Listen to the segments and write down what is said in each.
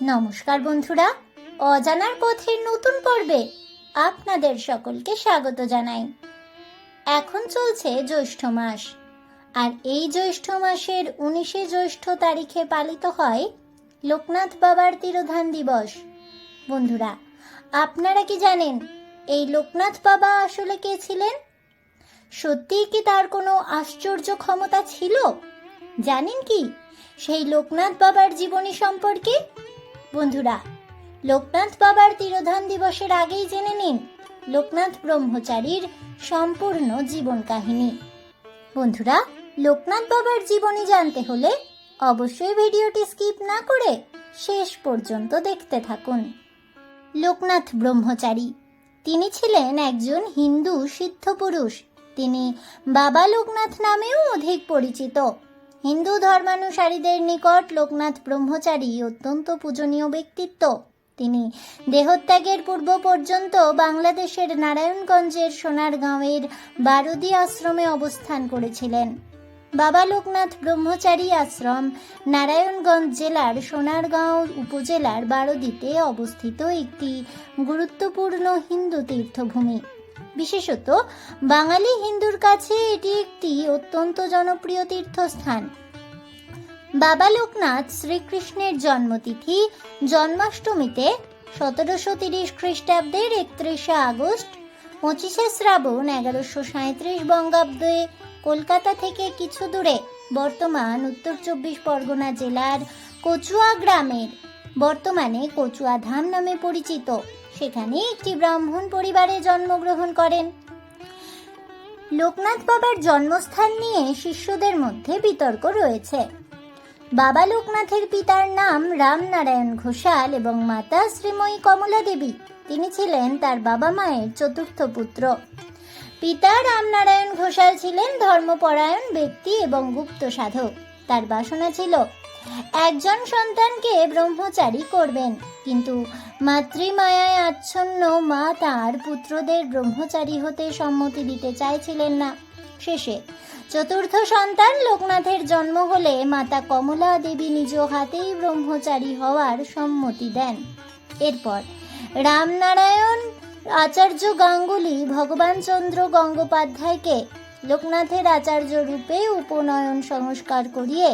নমস্কার বন্ধুরা, অজানার পথের নতুন পর্বে আপনাদের সকলকে স্বাগত জানাই। এখন চলছে জ্যৈষ্ঠ মাস, আর এই জ্যৈষ্ঠ মাসের উনিশে জ্যৈষ্ঠ তারিখে পালিত হয় লোকনাথ বাবার তিরোধান দিবস। বন্ধুরা, আপনারা কি জানেন, এই লোকনাথ বাবা আসলে কে ছিলেন? সত্যিই কি তার কোনো আশ্চর্য ক্ষমতা ছিল? জানেন কি, সেই লোকনাথ বাবার জীবনী সম্পর্কে বন্ধুরা, লোকনাথ বাবার তিরোধান দিবসের আগেই জেনে নিন লোকনাথ ব্রহ্মচারীর সম্পূর্ণ জীবন কাহিনী। বন্ধুরা, লোকনাথ বাবার জীবনী জানতে হলে অবশ্যই ভিডিওটি স্কিপ না করে শেষ পর্যন্ত দেখতে থাকুন। লোকনাথ ব্রহ্মচারী, তিনি ছিলেন একজন হিন্দু সিদ্ধ পুরুষ তিনি বাবা লোকনাথ নামেও অধিক পরিচিত। হিন্দু ধর্মানুসারীদের নিকট লোকনাথ ব্রহ্মচারী অত্যন্ত পূজনীয় ব্যক্তিত্ব। তিনি দেহত্যাগের পূর্ব পর্যন্ত বাংলাদেশের নারায়ণগঞ্জের সোনারগাঁওয়ের বারুদি আশ্রমে অবস্থান করেছিলেন। বাবা লোকনাথ ব্রহ্মচারী আশ্রম নারায়ণগঞ্জ জেলার সোনারগাঁও উপজেলার বারোদিতে অবস্থিত একটি গুরুত্বপূর্ণ হিন্দু তীর্থভূমি। বিশেষত বাঙালি হিন্দুর কাছে এটি একটি অত্যন্ত জনপ্রিয় তীর্থস্থান। বাবা লোকনাথ শ্রীকৃষ্ণের জন্মতিথি জন্মাষ্টমীতে সতেরোশো তিরিশ খ্রিস্টাব্দের একত্রিশে আগস্ট, পঁচিশে শ্রাবণ, এগারোশো সাঁত্রিশ বঙ্গাব্দে কলকাতা থেকে কিছু দূরে বর্তমান উত্তর চব্বিশ পরগনা জেলার কচুয়া গ্রামের, বর্তমানে কচুয়া ধাম নামে পরিচিত। সেখানে একটি ব্রাহ্মণ পরিবারে জন্মগ্রহণ করেন। লোকনাথ বাবার জন্মস্থান নিয়ে শিষ্যদের মধ্যে বিতর্ক রয়েছে। বাবা লোকনাথের পিতার নাম রামনারায়ণ ঘোষাল এবং মাতা শ্রীময়ী কমলা দেবী। তিনি ছিলেন তার বাবা মায়ের চতুর্থ পুত্র। পিতা রামনারায়ণ ঘোষাল ছিলেন ধর্মপরায়ণ ব্যক্তি এবং গুপ্ত সাধক। তার বাসনা ছিল একজন সন্তানকে ব্রহ্মচারী করবেন, কিন্তু মাতৃমায়ায় আচ্ছন্ন মা তার পুত্রদের ব্রহ্মচারী হতে সম্মতি দিতে চাইছিলেন না। শেষে চতুর্থ সন্তান লোকনাথের জন্ম হলে মাতা কমলা দেবী নিজ হাতেই ব্রহ্মচারী হওয়ার সম্মতি দেন। এরপর রামনারায়ণ আচার্য গাঙ্গুলি ভগবানচন্দ্র গঙ্গোপাধ্যায়কে লোকনাথের আচার্য রূপে উপনয়ন সংস্কার করিয়ে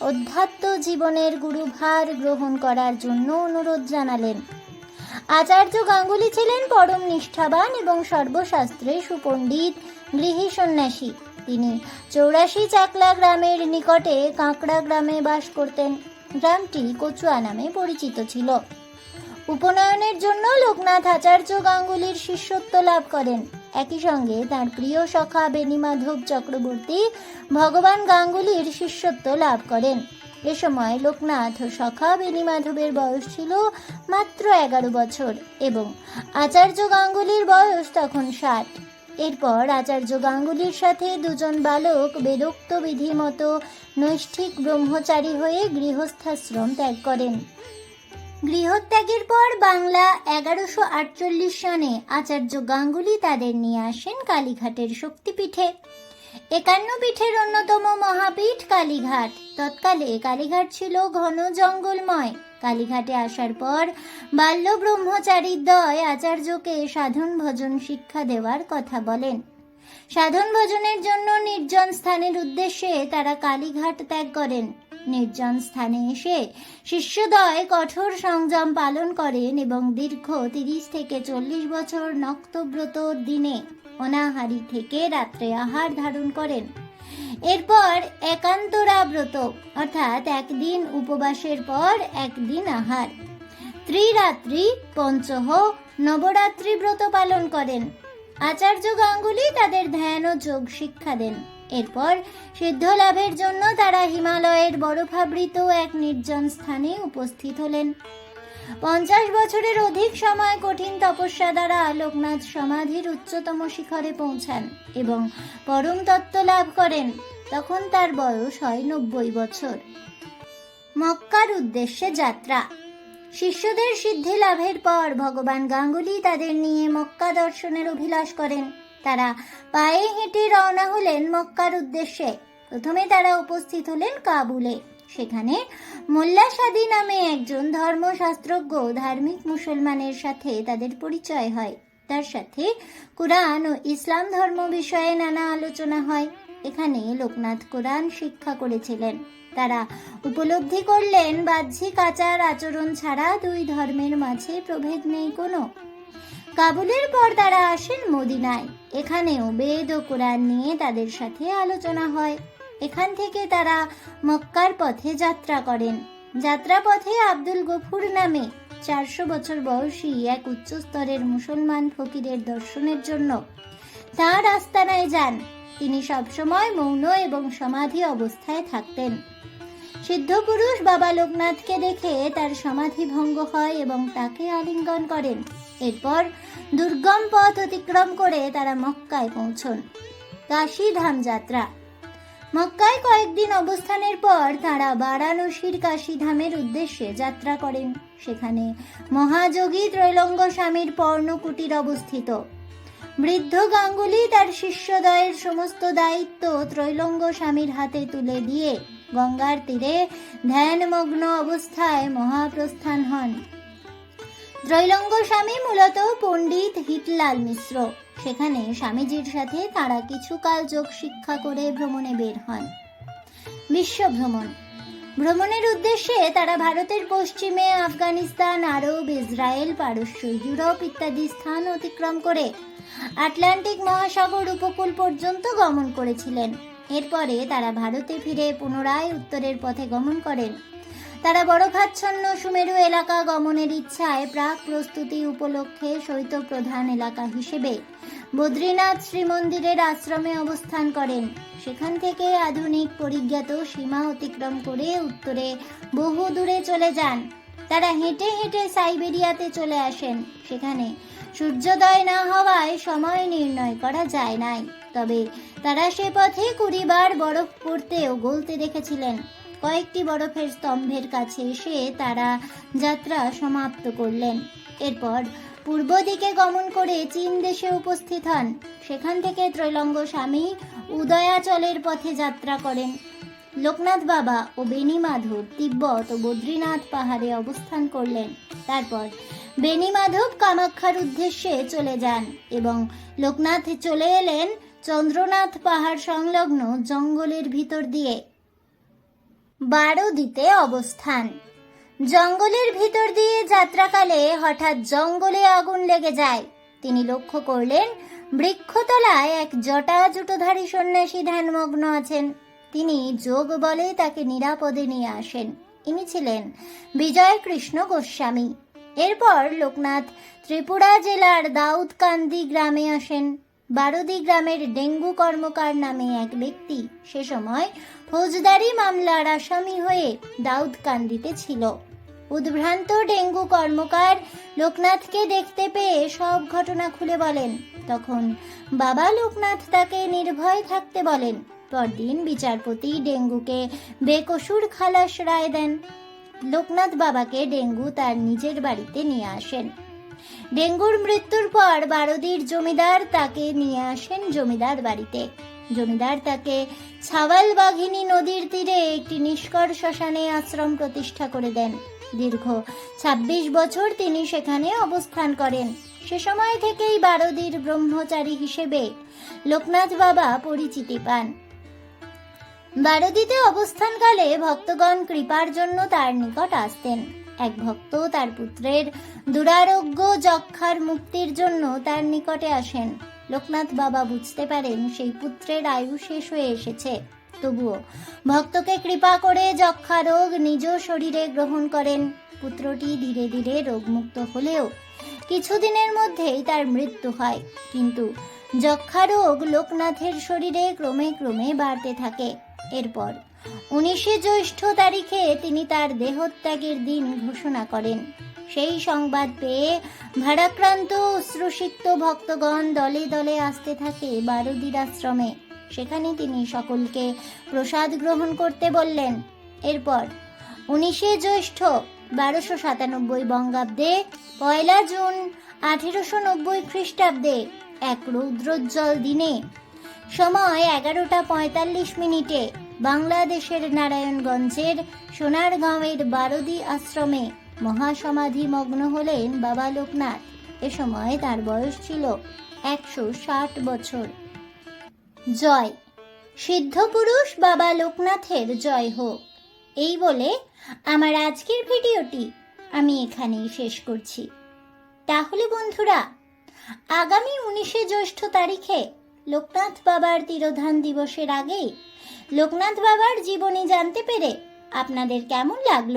অধ্যাত্ম জীবনের গুরুভার গ্রহণ করার জন্য অনুরোধ জানালেন। আচার্য গাঙ্গুলি ছিলেন পরম নিষ্ঠাবান এবং সর্বশাস্ত্রে সুপণ্ডিত গৃহী সন্ন্যাসী। তিনি চৌরাশি চাকলা গ্রামের নিকটে কাঁকড়া গ্রামে বাস করতেন। গ্রামটি কচুয়া নামে পরিচিত ছিল। উপনয়নের জন্য লোকনাথ আচার্য গাঙ্গুলির শিষ্যত্ব লাভ করেন। একই সঙ্গে তার প্রিয় সখা বেণীমাধব চক্রবর্তী ভগবান গাঙ্গুলির শিষ্যত্ব লাভ করেন। এ সময় লোকনাথ সখা বেণীমাধবের বয়স ছিল মাত্র এগারো বছর এবং আচার্য গাঙ্গুলির বয়স তখন ষাট। এরপর আচার্য গাঙ্গুলির সাথে দুজন বালক বেদোক্ত বিধি মতো নৈষ্ঠিক ব্রহ্মচারী হয়ে গৃহস্থাশ্রম ত্যাগ করেন। গৃহত্যাগের পর বাংলা এগারোশো আটচল্লিশ সনে আচার্য গাঙ্গুলি তাদের নিয়ে আসেন কালীঘাটের শক্তিপীঠে। একান্ন পীঠের অন্যতম মহাপীঠ কালীঘাট। তৎকালে কালীঘাট ছিল ঘন জঙ্গলময়। কালীঘাটে আসার পর বাল্য ব্রহ্মচারীর দয় আচার্যকে সাধন ভজন শিক্ষা দেওয়ার কথা বলেন। সাধন ভজনের জন্য নির্জন স্থানের উদ্দেশ্যে তারা কালীঘাট ত্যাগ করেন। নির্জন স্থানে এসে শিষ্যদয় কঠোর সংযম পালন করেন এবং দীর্ঘ তিরিশ থেকে চল্লিশ বছর নক্তব্রত দিনে অনাহারি থেকে রাত্রে আহার ধারণ করেন। এরপর একান্তরা ব্রত অর্থাৎ একদিন উপবাসের পর একদিন আহার। ত্রিরাত্রি, পঞ্চহ, নবরাত্রি ব্রত পালন করেন। আচার্য গাঙ্গুলি তাদের ধ্যান ও যোগ শিক্ষা দেন। এরপর সিদ্ধ লাভের জন্য তারা হিমালয়ের বরফাবৃত এক নির্জন স্থানে উপস্থিত হলেন। পঞ্চাশ বছরের অধিক সময় কঠিন তপস্যা দ্বারা লোকনাথ সমাধির উচ্চতম শিখরে পৌঁছান এবং পরম তত্ত্ব লাভ করেন। তখন তার বয়স হয় নব্বই বছর। মক্কার উদ্দেশ্যে যাত্রা। শিষ্যদের সিদ্ধি লাভের পর ভগবান গাঙ্গুলি তাদের নিয়ে মক্কা দর্শনের অভিলাষ করেন। তারা পায়ে হেঁটে রওনা হলেন মক্কার উদ্দেশ্যে। প্রথমে তারা উপস্থিত হলেন কাবুলে। সেখানে মোল্লা সাদি নামে একজন ধর্মশাস্ত্রজ্ঞ ধার্মিক মুসলমানের সাথে তাদের পরিচয় হয়। তার সাথে কোরআন ও ইসলাম ধর্ম বিষয়ে নানা আলোচনা হয়। এখানে লোকনাথ কোরআন শিক্ষা করেছিলেন। তারা উপলব্ধি করলেন বাহ্যিক আচার আচরণ ছাড়া দুই ধর্মের মাঝে প্রভেদ নেই কোনো। কাবুলের পর তারা আসেন মদিনায়। এখানেও বেদ ও কোরআন নিয়ে তাদের সাথে আলোচনা হয়। এখান থেকে তারা মক্কার পথে যাত্রা করেন। যাত্রাপথে আব্দুল গফুর নামে চারশো বছর বয়সী এক উচ্চস্তরের মুসলমান ফকিরের দর্শনের জন্য তাঁর আস্তানায় যান। তিনি সবসময় মৌন এবং সমাধি অবস্থায় থাকতেন। সিদ্ধপুরুষ বাবা লোকনাথকে দেখে তার সমাধি ভঙ্গ হয় এবং তাকে আলিঙ্গন করেন। এরপর দুর্গম পথ অতিক্রম করে তারা মক্কায় পৌঁছন। কাশী ধাম যাত্রা। মক্কায় কয়েকদিন অবস্থানের পর তারা বারাণসীর কাশী ধামের উদ্দেশ্যে যাত্রা করেন। সেখানে মহাযোগী ত্রৈলঙ্গ স্বামীর পর্ণকুটির অবস্থিত। বৃদ্ধ গাঙ্গুলি তার শিষ্যদয়ের সমস্ত দায়িত্ব ত্রৈলঙ্গ স্বামীর হাতে তুলে দিয়ে গঙ্গার তীরে ধ্যানমগ্ন অবস্থায় মহাপ্রস্থান হন। ত্রৈলঙ্গ স্বামী মূলত পণ্ডিত হিটলাল মিশ্র। সেখানে স্বামীজির সাথে তারা কিছুকাল যোগ শিক্ষা করে ভ্রমণে বের হন। বিশ্ব ভ্রমণ ভ্রমণের উদ্দেশ্যে তারা ভারতের পশ্চিমে আফগানিস্তান, আরব, ইসরায়েল, পারস্য, ইউরোপ ইত্যাদি স্থান অতিক্রম করে আটলান্টিক মহাসাগর উপকূল পর্যন্ত গমন করেছিলেন। এরপরে তারা ভারতে ফিরে পুনরায় উত্তরের পথে গমন করেন। তারা বরফাচ্ছন্ন সুমেরু এলাকা গমনের ইচ্ছায় প্রাক প্রস্তুতি উপলক্ষে শৈত্য প্রধান এলাকা হিসেবে বদ্রীনাথ শ্রীমন্দিরের আশ্রমে অবস্থান করেন। সেখান থেকে আধুনিক পরিজ্ঞাত সীমা অতিক্রম করে উত্তরে বহু দূরে চলে যান। তারা হেঁটে হেঁটে সাইবেরিয়াতে চলে আসেন। সেখানে সূর্যোদয় না হওয়ায় সময় নির্ণয় করা যায় নাই। তবে তারা সে পথে কুড়িবার বরফ পড়তে ও গলতে দেখেছিলেন। কয়েকটি বরফের স্তম্ভের কাছে এসে তারা যাত্রা সমাপ্ত করলেন। এরপর পূর্ব দিকে গমন করে চীন দেশে উপস্থিত হন। সেখান থেকে ত্রৈলঙ্গ স্বামী উদয়াচলের পথে যাত্রা করেন। লোকনাথ বাবা ও বেনি মাধব, তিব্বত ও বদ্রীনাথ পাহাড়ে অবস্থান করলেন। তারপর বেনি মাধব কামাখ্যার উদ্দেশ্যে চলে যান এবং লোকনাথ চলে এলেন চন্দ্রনাথ পাহাড় সংলগ্ন জঙ্গলের ভিতর দিয়ে। বারোদিতে অবস্থান। জঙ্গলের ভিতর দিয়ে যাত্রাকালে হঠাৎ জঙ্গলে আগুন লেগে যায়। তিনি লক্ষ্য করলেন, বৃক্ষতলায় এক জটা জুটোধারী সন্ন্যাসী ধ্যানমগ্ন আছেন। তিনি যোগ বলে তাকে নিরাপদে নিয়ে আসেন। ইনি ছিলেন বিজয় কৃষ্ণ গোস্বামী। এরপর লোকনাথ ত্রিপুরা জেলার দাউদকান্দি গ্রামে আসেন। বারোদি গ্রামের ডেঙ্গু কর্মকার নামে এক ব্যক্তি সে সময় ফৌজদারি মামলার আসামি হয়ে দাউদ কান্দিতে ছিল। উদ্ভ্রান্ত ডেঙ্গু কর্মকার লোকনাথকে দেখতে পেয়ে সব ঘটনা খুলে বলেন। তখন বাবা লোকনাথ তাকে নির্ভয় থাকতে বলেন। পরদিন বিচারপতি ডেঙ্গুকে বেকসুর খালাস রায় দেন। লোকনাথ বাবাকে ডেঙ্গু তার নিজের বাড়িতে নিয়ে আসেন। ডেঙ্গুর মৃত্যুর পর বারোদির জমিদার তাকে নিয়ে আসেন জমিদার বাড়িতে। জমিদার তাকে ছাওয়াল বাঘিনী নদীর তীরে একটি নিষ্কর শ্মশানে আশ্রম প্রতিষ্ঠা করে দেন। দীর্ঘ ২৬ বছর তিনি সেখানে অবস্থান করেন। সে সময় থেকেই বারোদির ব্রহ্মচারী হিসেবে লোকনাথ বাবা পরিচিতি পান। বারদিতে অবস্থানকালে ভক্তগণ কৃপার জন্য তার নিকট আসতেন। এক ভক্ত তার পুত্রের দুরারোগ্য যক্ষার মুক্তির জন্য তার নিকটে আসেন। লোকনাথ বাবা বুঝতে পারেন সেই পুত্রের আয়ু শেষ হয়ে এসেছে। তবুও ভক্তকে কৃপা করে যক্ষা রোগ নিজ শরীরে গ্রহণ করেন। পুত্রটি ধীরে ধীরে রোগমুক্ত হলেও কিছুদিনের মধ্যেই তার মৃত্যু হয়। কিন্তু যক্ষা রোগ লোকনাথের শরীরে ক্রমে ক্রমে বাড়তে থাকে। এরপর উনিশে জ্যৈষ্ঠ তারিখে তিনি তার দেহত্যাগের দিন ঘোষণা করেন। সেই সংবাদ পেয়ে ভারাক্রান্ত অশ্রুসিক্ত ভক্তগণ দলে দলে আসতে থাকে বারুদির আশ্রমে। সেখানে তিনি সকলকে প্রসাদ গ্রহণ করতে বললেন। এরপর উনিশে জ্যৈষ্ঠ বারোশো সাতানব্বই বঙ্গাব্দে পয়লা জুন আঠেরোশো নব্বই খ্রিস্টাব্দে এক রৌদ্রোজ্জ্বল দিনে সময় এগারোটা পঁয়তাল্লিশ মিনিটে বাংলাদেশের নারায়ণগঞ্জের সোনারগাঁওয়ের বারদি আশ্রমে মহাসমাধি মগ্ন হলেন বাবা লোকনাথ। এ সময় তার বয়স ছিল একশো ষাট বছর। জয়। সিদ্ধপুরুষ বাবা লোকনাথের জয় হোক। এই বলে আমার আজকের ভিডিওটি আমি এখানেই শেষ করছি। তাহলে বন্ধুরা, আগামী উনিশে জ্যৈষ্ঠ তারিখে লোকনাথ বাবার তিরোধান দিবসের আগেই লোকনাথ বাবার জীবনী জানতে পেরে আপনাদের কেমন লাগল?